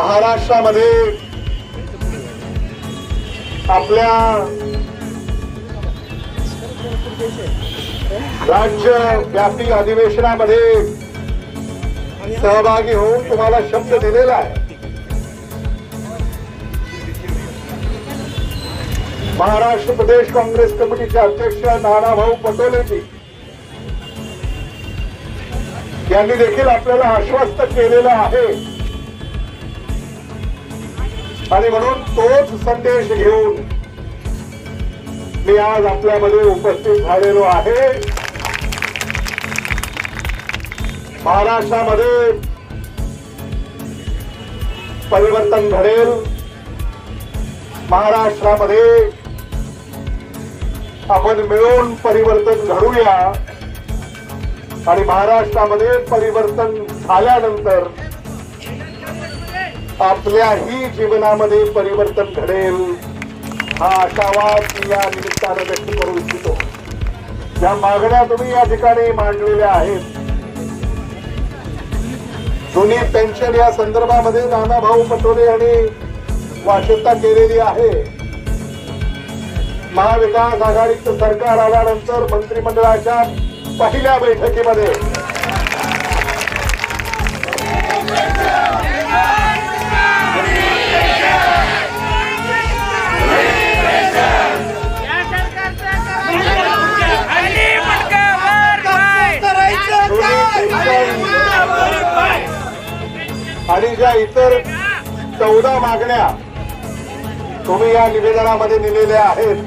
महाराष्ट्रामध्ये आपल्या राज्य व्यापी अधिवेशनामध्ये सहभागी होऊन तुम्हाला शब्द दिलेला आहे. महाराष्ट्र प्रदेश काँग्रेस कमिटीचे अध्यक्ष नानाभाऊ पटोलेजी यांनी देखील आपल्याला आश्वस्त केलेलं आहे. आणि म्हणून तोच संदेश घेऊन मी आज आपल्यामध्ये उपस्थित झालेलो आहे. महाराष्ट्रामध्ये परिवर्तन घडेल. महाराष्ट्रामध्ये आपण मिळून परिवर्तन घडूया. आणि महाराष्ट्रामध्ये परिवर्तन झाल्यानंतर आपल्याही जीवनामध्ये परिवर्तन घडेल हा आशावाद मी या निमित्तानं व्यक्त करू इच्छितो या मागण्या तुम्ही या ठिकाणी मांडलेल्या आहेत जुनी पेन्शन या संदर्भामध्ये नानाभाऊ पटोले यांनी वाच्यता केलेली आहे. महाविकास आघाडीचं सरकार आल्यानंतर मंत्रिमंडळाच्या पहिल्या बैठकीमध्ये आणि ज्या इतर चौदा मागण्या तुम्ही या निवेदनामध्ये दिलेल्या आहेत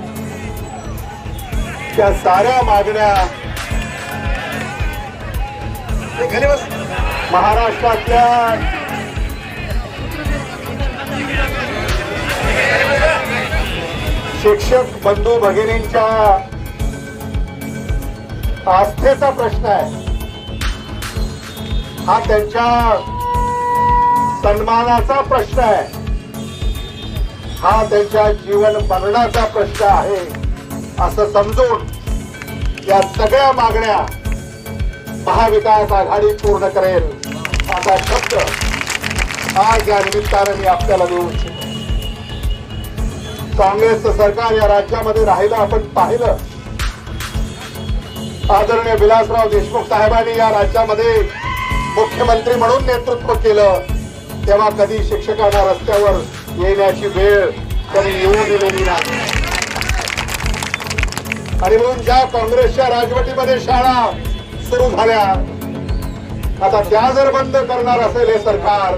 त्या साऱ्या मागण्या महाराष्ट्रातल्या शिक्षक बंधू भगिनींच्या आस्थेचा प्रश्न आहे. हा त्यांच्या सन्मानाचा प्रश्न आहे. हा त्यांच्या जीवन मरणाचा प्रश्न आहे. असं समजून या सगळ्या मागण्या महाविकास आघाडी पूर्ण करेल. असा शब्द आज या निमित्तानं मी आपल्याला देऊ इच्छितो. काँग्रेसचं सरकार या राज्यामध्ये राहिलं आपण पाहिलं. आदरणीय विलासराव देशमुख साहेबांनी या राज्यामध्ये मुख्यमंत्री म्हणून नेतृत्व केलं. तेव्हा कधी शिक्षकांना रस्त्यावर येण्याची वेळ कधी येऊ दिलेली नाही. आणि म्हणून ज्या काँग्रेसच्या राजवटीमध्ये शाळा सुरू झाल्या आता त्या जर बंद करणार असेल हे सरकार